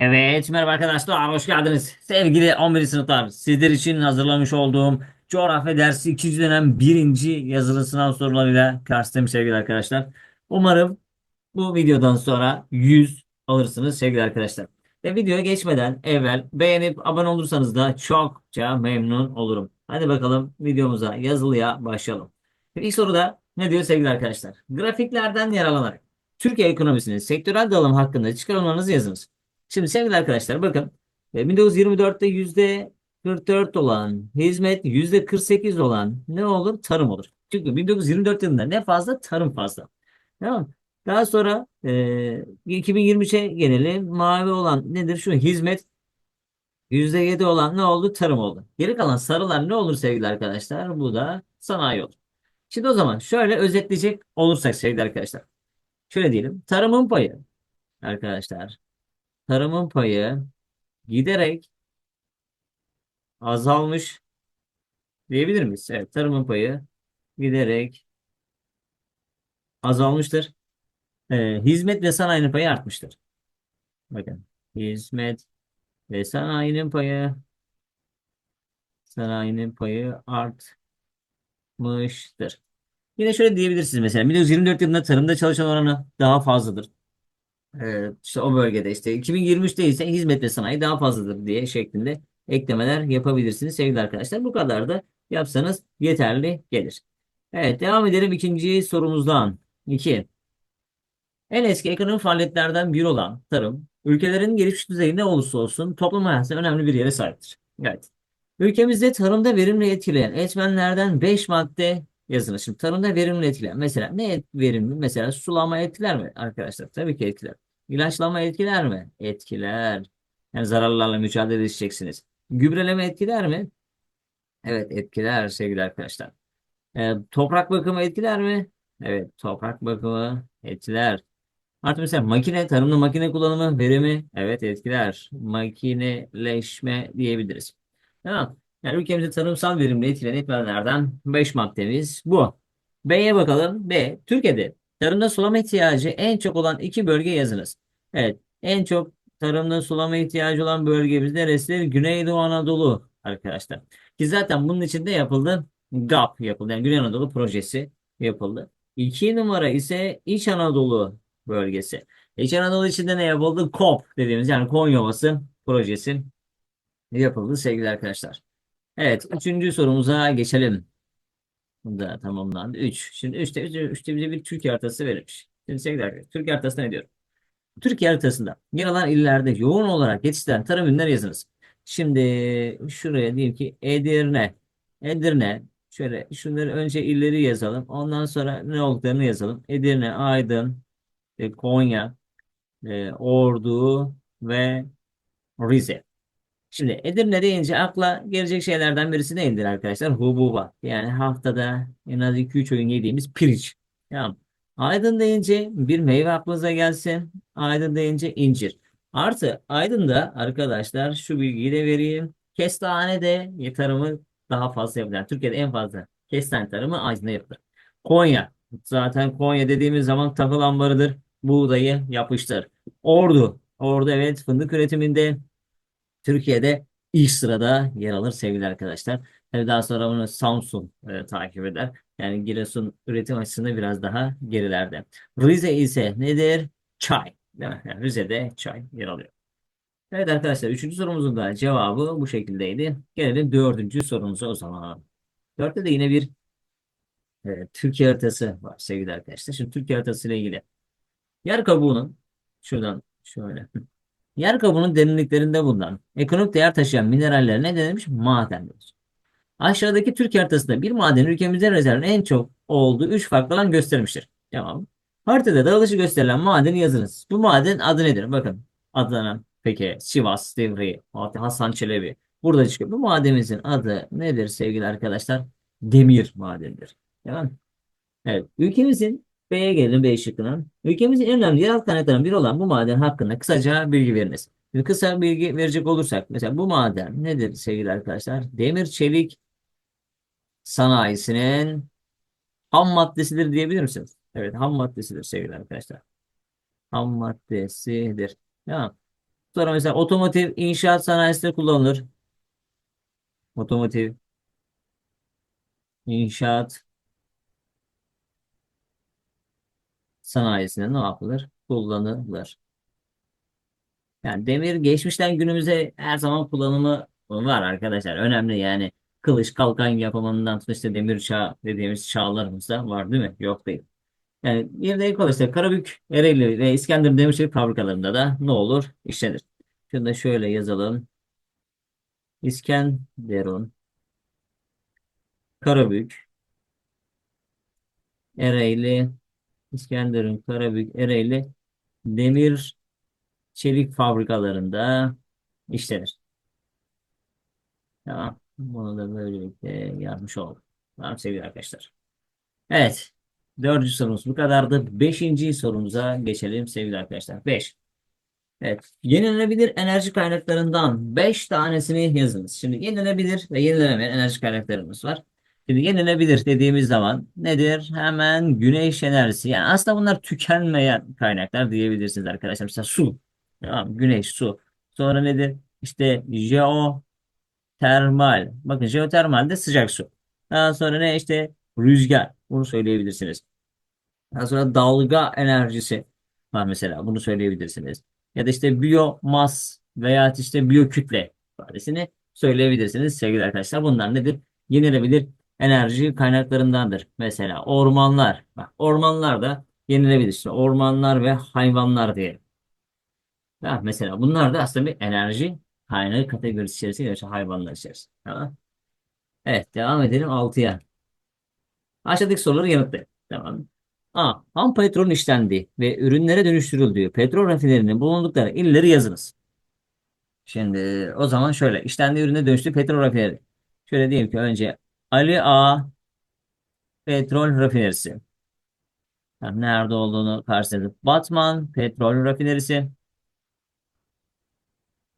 Evet, merhaba arkadaşlar, hoş geldiniz. Sevgili 11. sınıflar, sizler için hazırlamış olduğum coğrafya dersi 2. dönem birinci yazılı sınav sorularıyla karşınızdayım sevgili arkadaşlar. Umarım bu videodan sonra 100 alırsınız sevgili arkadaşlar. Ve videoya geçmeden evvel beğenip abone olursanız da çokça memnun olurum. Hadi bakalım videomuza yazılıya başlayalım. İlk soruda ne diyor sevgili arkadaşlar? Grafiklerden yararlanarak Türkiye ekonomisinin sektörel dağılım hakkında çıkarımlarınızı yazınız. Şimdi sevgili arkadaşlar bakın e, 1924'te yüzde 44 olan hizmet yüzde 48 olan ne olur? Tarım olur. Çünkü 1924 yılında ne fazla? Tarım fazla. Tamam. Daha sonra e, 2023'e gelelim. Mavi olan nedir? Şu hizmet %7 olan ne oldu? Tarım oldu. Geri kalan sarılar ne olur sevgili arkadaşlar? Bu da sanayi olur. Şimdi o zaman şöyle özetleyecek olursak sevgili arkadaşlar. Şöyle diyelim. Tarımın payı arkadaşlar. Tarımın payı giderek azalmış diyebilir miyiz? Evet, tarımın payı giderek azalmıştır. Ee, hizmet ve sanayinin payı artmıştır. Bakın, hizmet ve sanayinin payı sanayinin payı artmıştır. Yine şöyle diyebilirsiniz mesela 1924 yılında tarımda çalışan oranı daha fazladır. Ee, işte o bölgede işte 2023'te ise hizmet ve sanayi daha fazladır diye şeklinde eklemeler yapabilirsiniz sevgili arkadaşlar. Bu kadar da yapsanız yeterli gelir. Evet devam edelim ikinci sorumuzdan. 2. En eski ekonomik faaliyetlerden biri olan tarım, ülkelerin gelişmiş düzeyinde olursa olsun toplum hayatında önemli bir yere sahiptir. Evet. Ülkemizde tarımda verimli etkileyen etmenlerden 5 madde yazılır. Şimdi tarımda verimli etkileyen mesela ne et- verimli? Mesela sulama etkiler mi arkadaşlar? Tabii ki etkiler. İlaçlama etkiler mi? Etkiler. Yani zararlarla mücadele edeceksiniz. Gübreleme etkiler mi? Evet etkiler sevgili arkadaşlar. Ee, toprak bakımı etkiler mi? Evet toprak bakımı etkiler. Artı mesela makine, tarımda makine kullanımı, verimi evet etkiler. Makineleşme diyebiliriz. Tamam. Yani ülkemizde tarımsal verimli etkileyen etmenlerden 5 maddemiz bu. B'ye bakalım. B. Türkiye'de tarımda sulama ihtiyacı en çok olan iki bölge yazınız. Evet. En çok tarımda sulama ihtiyacı olan bölgemiz neresidir? Güneydoğu Anadolu arkadaşlar. Ki zaten bunun için de yapıldı. GAP yapıldı. Yani Güney Anadolu projesi yapıldı. İki numara ise İç Anadolu bölgesi. İç Anadolu içinde ne yapıldı? KOP dediğimiz yani Konya Ovası projesi yapıldı sevgili arkadaşlar. Evet, üçüncü sorumuza geçelim. Bu da tamamlandı. Üç. Şimdi üçte, üçte bize bir Türkiye haritası verilmiş. Şimdi sevgili arkadaşlar, Türkiye haritasında ne diyor? Türkiye haritasında yer alan illerde yoğun olarak yetiştirilen tarım ürünleri yazınız. Şimdi şuraya diyeyim ki Edirne. Edirne. Şöyle şunları önce illeri yazalım. Ondan sonra ne olduklarını yazalım. Edirne, Aydın, e, Konya, e, Ordu ve Rize. Şimdi Edirne deyince akla gelecek şeylerden birisi neydi arkadaşlar? Hububat. Yani haftada en az 2-3 öğün yediğimiz pirinç. Tamam. Aydın deyince bir meyve aklınıza gelsin. Aydın deyince incir. Artı Aydın'da arkadaşlar şu bilgiyi de vereyim. Kestane de tarımı daha fazla yapılır. Yani Türkiye'de en fazla kestane tarımı Aydın'da yapılır. Konya. Zaten Konya dediğimiz zaman tahıl ambarıdır. Buğdayı yapıştır. Ordu. Ordu evet fındık üretiminde Türkiye'de ilk sırada yer alır sevgili arkadaşlar. Tabii daha sonra bunu Samsun e, takip eder. Yani Giresun üretim açısından biraz daha gerilerde. Rize ise nedir? Çay. Değil mi? Yani Rize'de çay yer alıyor. Evet arkadaşlar üçüncü sorumuzun da cevabı bu şekildeydi. Gelelim dördüncü sorumuza o zaman. Dörtte de yine bir e, Türkiye haritası var sevgili arkadaşlar. Şimdi Türkiye haritası ile ilgili. Yer kabuğunun şuradan şöyle Yer kabuğunun derinliklerinde bulunan ekonomik değer taşıyan mineraller ne denilmiş? Maden denir. Aşağıdaki Türkiye haritasında bir madenin ülkemizde rezervin en çok olduğu 3 farklı alan gösterilmiştir. Tamam. Haritada dağılışı gösterilen madeni yazınız. Bu maden adı nedir? Bakın. Adana, peki Sivas, Divri, Hasan Çelebi. Burada çıkıyor. Bu madenimizin adı nedir sevgili arkadaşlar? Demir madenidir. Tamam. Evet. Ülkemizin B'ye gelelim B şıkkına. Ülkemizin en önemli yeraltı kaynaklarından biri olan bu maden hakkında kısaca bilgi veriniz. Şimdi kısa bilgi verecek olursak mesela bu maden nedir sevgili arkadaşlar? Demir çelik sanayisinin ham maddesidir diyebilir misiniz? Evet ham maddesidir sevgili arkadaşlar. Ham maddesidir. Ya Sonra mesela otomotiv inşaat sanayisinde kullanılır. Otomotiv inşaat sanayisinde ne yapılır? Kullanılır. Yani demir geçmişten günümüze her zaman kullanımı var arkadaşlar. Önemli yani kılıç kalkan yapımından tutun işte demir çağ dediğimiz çağlarımızda var değil mi? Yok değil. Yani bir de ilk Karabük, Ereğli ve İskenderun Demirçelik fabrikalarında da ne olur? İşlenir. Şunu da şöyle yazalım. İskenderun, Karabük, Ereğli, İskenderun, Karabük, Ereğli demir çelik fabrikalarında işlenir. Tamam. Bunu da böylelikle yazmış oldum. Tamam sevgili arkadaşlar. Evet. Dördüncü sorumuz bu kadardı. Beşinci sorumuza geçelim sevgili arkadaşlar. Beş. Evet. Yenilenebilir enerji kaynaklarından 5 tanesini yazınız. Şimdi yenilenebilir ve yenilenemeyen enerji kaynaklarımız var. Şimdi yenilenebilir dediğimiz zaman nedir? Hemen güneş enerjisi. Yani aslında bunlar tükenmeyen kaynaklar diyebilirsiniz arkadaşlar. Mesela su. Tamam, güneş, su. Sonra nedir? İşte jeotermal. Bakın jeotermal de sıcak su. Daha sonra ne? İşte rüzgar. Bunu söyleyebilirsiniz. Daha sonra dalga enerjisi var mesela. Bunu söyleyebilirsiniz. Ya da işte biyomas veya işte biyokütle ifadesini söyleyebilirsiniz sevgili arkadaşlar. Bunlar nedir? Yenilebilir enerji kaynaklarındandır. Mesela ormanlar. Bak, ormanlar da yenilebilir. Ormanlar ve hayvanlar diye. Ha, mesela bunlar da aslında bir enerji kaynağı kategorisi içerisinde işte hayvanlar içerisinde. Tamam. Evet devam edelim 6'ya. Aşağıdaki soruları yanıtlayın. Tamam. A. Ham petrolün işlendiği ve ürünlere dönüştürüldüğü petrol rafinerinin bulundukları illeri yazınız. Şimdi o zaman şöyle işlendiği ürüne dönüştüğü petrol rafineri. Şöyle diyelim ki önce Ali A petrol rafinerisi. Nerede olduğunu karşıladık. Batman petrol rafinerisi.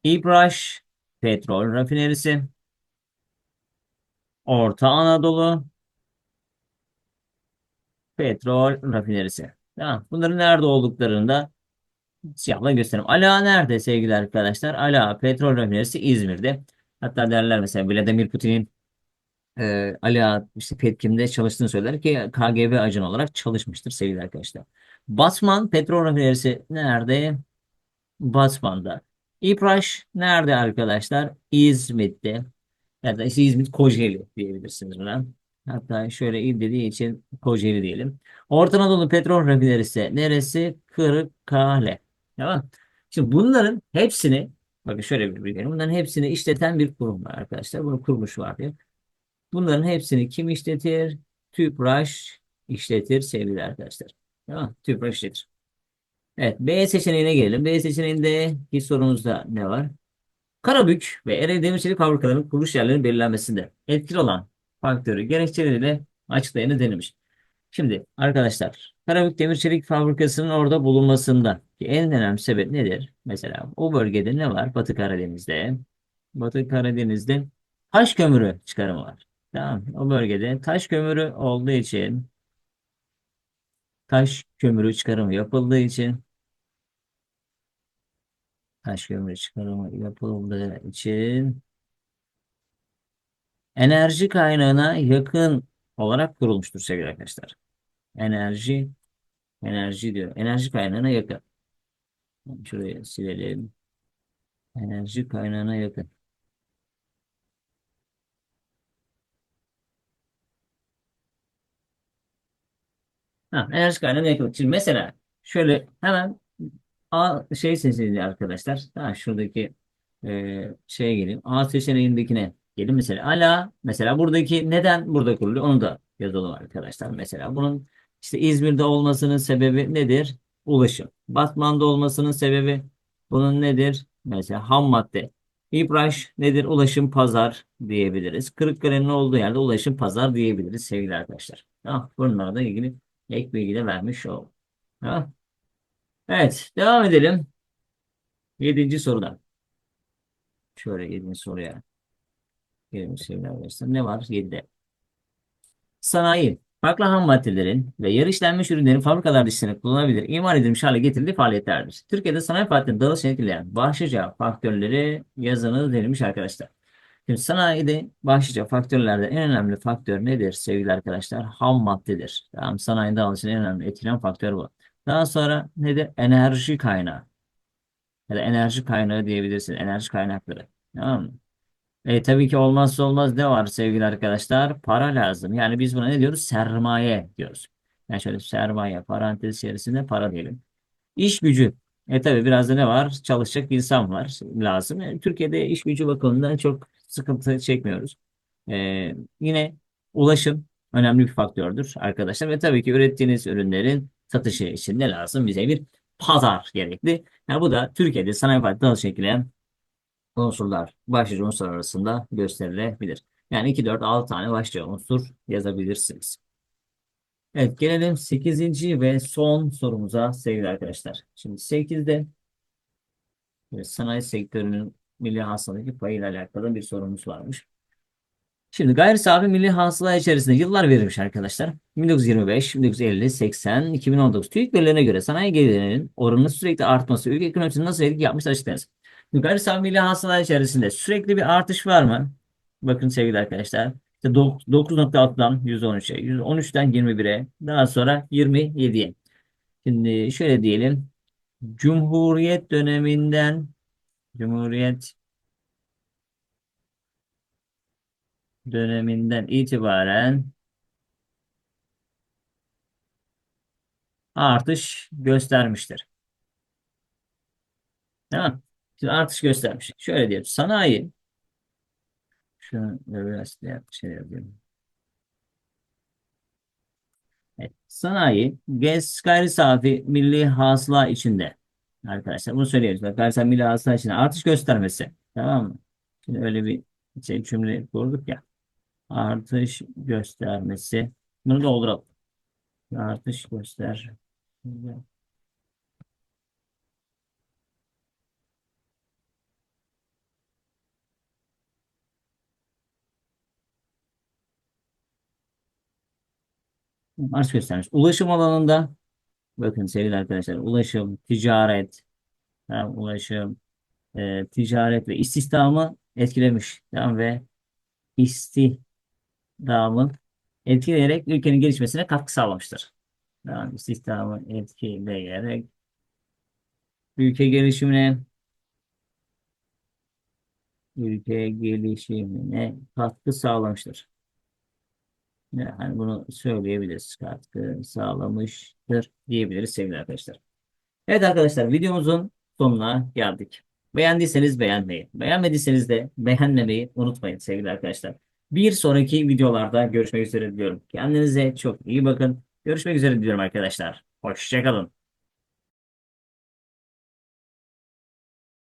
İbraş petrol rafinerisi. Orta Anadolu petrol rafinerisi. Tamam. Bunların nerede olduklarını da siyahla göstereyim. Ala nerede sevgili arkadaşlar? Ala petrol rafinerisi İzmir'de. Hatta derler mesela Vladimir Putin'in e, Ala işte Petkim'de çalıştığını söyler ki KGB ajanı olarak çalışmıştır sevgili arkadaşlar. Batman petrol rafinerisi nerede? Batman'da. İpraş nerede arkadaşlar? İzmit'te. Ya da işte İzmit Kocaeli diyebilirsiniz buna. Hatta şöyle il dediği için Kocaeli diyelim. Orta Anadolu petrol rafinerisi neresi? Kırıkkale. Tamam. Şimdi bunların hepsini bakın şöyle bir bilgi. Bunların hepsini işleten bir kurum var arkadaşlar. Bunu kurmuş var diyor. Bunların hepsini kim işletir? TÜPRAŞ işletir sevgili arkadaşlar. Tamam. TÜPRAŞ işletir. Evet. B seçeneğine gelelim. B seçeneğinde bir sorumuzda ne var? Karabük ve Ereğli Demirçelik fabrikalarının kuruluş yerlerinin belirlenmesinde etkili olan faktörü gerekçeleriyle açıklayanı denemiş. Şimdi arkadaşlar Karabük Demir Çelik Fabrikası'nın orada bulunmasında en önemli sebep nedir? Mesela o bölgede ne var? Batı Karadeniz'de. Batı Karadeniz'de taş kömürü çıkarımı var. Tamam. O bölgede taş kömürü olduğu için taş kömürü çıkarımı yapıldığı için taş kömürü çıkarımı yapıldığı için enerji kaynağına yakın olarak kurulmuştur sevgili arkadaşlar. Enerji enerji diyor. Enerji kaynağına yakın. Şuraya silelim. Enerji kaynağına yakın. Ha, enerji kaynağına yakın. Şimdi mesela şöyle hemen A şey seçeneği arkadaşlar. Ha, şuradaki e, şeye geleyim. A seçeneğindekine gelin mesela. Ala mesela buradaki neden burada kuruluyor onu da yazalım arkadaşlar. Mesela bunun işte İzmir'de olmasının sebebi nedir? Ulaşım. Batman'da olmasının sebebi bunun nedir? Mesela ham madde. İbraş nedir? Ulaşım pazar diyebiliriz. Kırıkkale'nin olduğu yerde ulaşım pazar diyebiliriz sevgili arkadaşlar. Tamam. Bunlarla ilgili ek bilgi de vermiş oldum. Tamam. Evet. Devam edelim. Yedinci sorudan. Şöyle yedinci soruya. Gelin sevgili arkadaşlar. Ne var? Yedide. Sanayi. Farklı ham maddelerin ve yarı işlenmiş ürünlerin fabrikalar dışında kullanılabilir, imal edilmiş hale getirildiği faaliyetlerdir. Türkiye'de sanayi faaliyetlerinin dağılışını etkileyen başlıca faktörleri yazınız denilmiş arkadaşlar. Şimdi sanayide başlıca faktörlerden en önemli faktör nedir sevgili arkadaşlar? Ham maddedir. Tamam, sanayinin dağılışını en önemli etkileyen faktör bu. Daha sonra nedir? Enerji kaynağı. Ya da enerji kaynağı diyebilirsin. Enerji kaynakları. Tamam mı? E, tabii ki olmazsa olmaz ne var sevgili arkadaşlar? Para lazım. Yani biz buna ne diyoruz? Sermaye diyoruz. Yani şöyle sermaye parantez içerisinde para diyelim. İş gücü. E tabii biraz da ne var? Çalışacak insan var lazım. E, Türkiye'de iş gücü bakımından çok sıkıntı çekmiyoruz. E, yine ulaşım önemli bir faktördür arkadaşlar. Ve tabii ki ürettiğiniz ürünlerin satışı için ne lazım? Bize bir pazar gerekli. Yani bu da Türkiye'de sanayi faaliyeti nasıl şekilleyen unsurlar, başlıca unsurlar arasında gösterilebilir. Yani 2, 4, 6 tane başlıca unsur yazabilirsiniz. Evet gelelim 8. ve son sorumuza sevgili arkadaşlar. Şimdi 8'de e, sanayi sektörünün milli hasıladaki payıyla alakalı bir sorumuz varmış. Şimdi gayri safi milli hasıla içerisinde yıllar verilmiş arkadaşlar. 1925, 1950, 80, 2019 TÜİK verilerine göre sanayi gelirlerinin oranının sürekli artması ülke ekonomisine nasıl etki yapmış açıklarız. Gayri safi milli hasıla içerisinde sürekli bir artış var mı? Bakın sevgili arkadaşlar. İşte dok- 9.6'dan 113'e, 113'ten 21'e, daha sonra 27'ye. Şimdi şöyle diyelim. Cumhuriyet döneminden Cumhuriyet döneminden itibaren artış göstermiştir. Tamam. Şimdi artış göstermiş. Şöyle diyelim. Sanayi şunu biraz şey yapayım. Evet. Sanayi gayri safi milli hasıla içinde. Arkadaşlar bunu söylüyoruz. Bak, milli hasıla içinde artış göstermesi. Tamam mı? Şimdi öyle bir şey cümle kurduk ya. Artış göstermesi. Bunu dolduralım. Artış göster. Artış göstermiş. Ulaşım alanında bakın sevgili arkadaşlar ulaşım, ticaret, tamam, ulaşım, e, ticaret ve istihdamı etkilemiş. Tamam, ve istihdamı etkileyerek ülkenin gelişmesine katkı sağlamıştır. Yani istihdamı etkileyerek ülke gelişimine ülke gelişimine katkı sağlamıştır. Yani bunu söyleyebiliriz. Katkı sağlamıştır diyebiliriz sevgili arkadaşlar. Evet arkadaşlar videomuzun sonuna geldik. Beğendiyseniz beğenmeyi, beğenmediyseniz de beğenmemeyi unutmayın sevgili arkadaşlar. Bir sonraki videolarda görüşmek üzere diyorum. Kendinize çok iyi bakın. Görüşmek üzere diyorum arkadaşlar. Hoşçakalın.